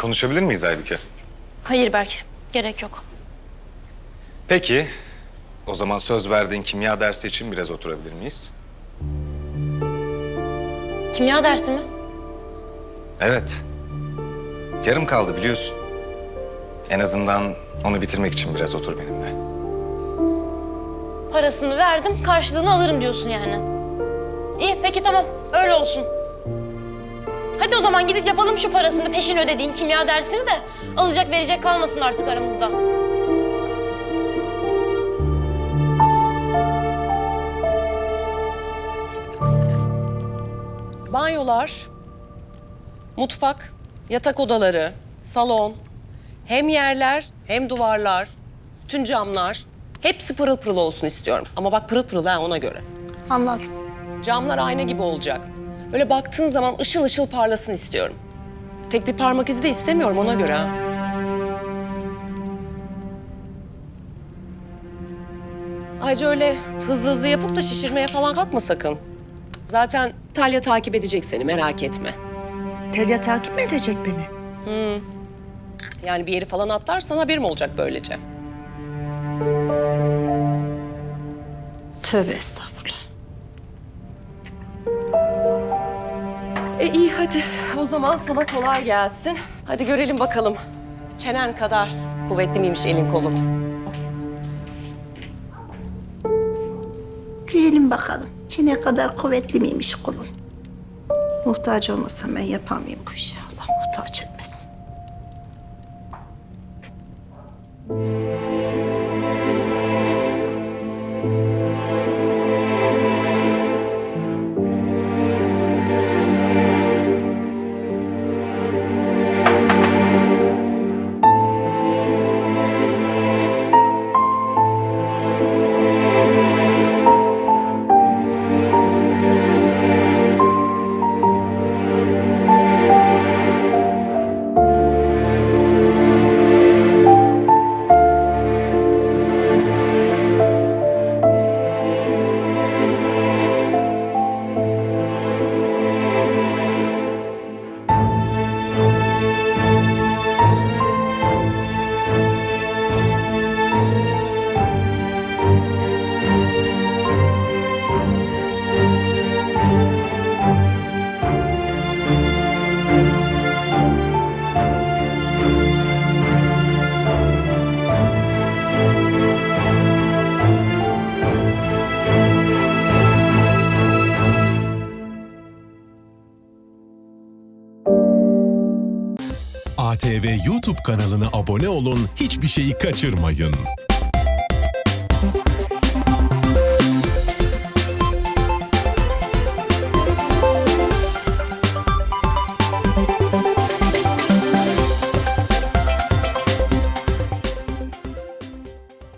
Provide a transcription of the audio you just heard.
Konuşabilir miyiz Aybüke? Hayır Berk, gerek yok. Peki. O zaman söz verdiğin kimya dersi için biraz oturabilir miyiz? Kimya dersi mi? Evet. Yarım kaldı biliyorsun. En azından onu bitirmek için biraz otur benimle. Parasını verdim, karşılığını alırım diyorsun yani. İyi, peki tamam. Öyle olsun. Hadi o zaman gidip yapalım şu parasını, peşin ödediğin kimya dersini de alacak verecek kalmasın artık aramızda. Banyolar, mutfak, yatak odaları, salon, hem yerler hem duvarlar, bütün camlar hepsi pırıl pırıl olsun istiyorum. Ama bak pırıl pırıl ha ona göre. Anladım. Camlar ayna gibi olacak. Böyle baktığın zaman ışıl ışıl parlasın istiyorum. Tek bir parmak izi de istemiyorum ona göre ha. Ayrıca öyle hızlı hızlı yapıp da şişirmeye falan kalkma sakın. Zaten Talya takip edecek seni merak etme. Telya takip mi edecek beni? Yani bir yeri falan atlarsan haberim olacak böylece. Tövbe estağfurullah. E iyi hadi. O zaman sana kolay gelsin. Hadi görelim bakalım. Çenen kadar kuvvetli miymiş elin kolun? Görelim bakalım. Çene kadar kuvvetli miymiş kulun? Muhtaç olmasam ben yapamayayım bu işi. Allah muhtaç TV YouTube kanalına abone olun, hiçbir şeyi kaçırmayın. Müzik